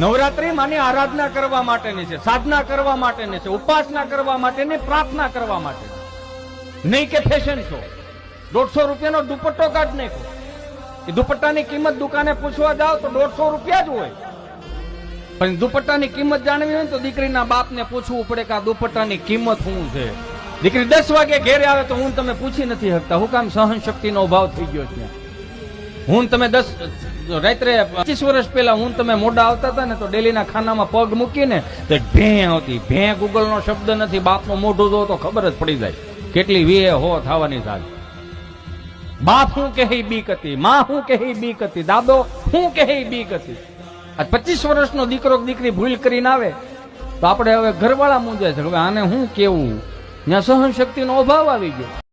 નવરાત્રી માની આરાધના કરવા માટેની છે, સાધના કરવા માટેની છે, ઉપાસના કરવા માટેની, પ્રાર્થના કરવા માટે નહીં કે ફેશન શો દોઢસો રૂપિયાનો દુપટ્ટો કાઢ નાખો. એ દુપટ્ટાની કિંમત દુકાને પૂછવા જાવ તો દોઢસો રૂપિયા જ હોય. પણ દુપટ્ટાની કિંમત જાણવી હોય તો દીકરીના બાપને પૂછવું પડે કે આ દુપટ્ટાની કિંમત શું છે? દીકરી દસ વાગે ઘેરે આવે તો હું તમે પૂછી નથી શકતા હું કામ સહન શક્તિનો અભાવ થઈ ગયો છે. હું તમે દસ, રાત્રે પચીસ વર્ષ પહેલા હું તમે મોડા આવતા હતા ને તો ડેલીના ખાનામાં પગ મૂકીને તો ભે આવતી ભે ગૂગલનો શબ્દ નથી, બાપનું મોઢું જો તો ખબર જ પડી જાય. કેટલી વીએ હો થવાની થાય બાપ હું કહે બીક હતી, માં હું કહે બીક હતી, દાદો હું કહે બીક હતી. આ પચીસ વર્ષનો દીકરો દીકરી ભૂલ કરીને આવે, તો આપણે હવે ઘરવાળા મૂંઝાય છે. હવે આને હું કેવું? ત્યાં સહન શક્તિનો અભાવ આવી ગયો.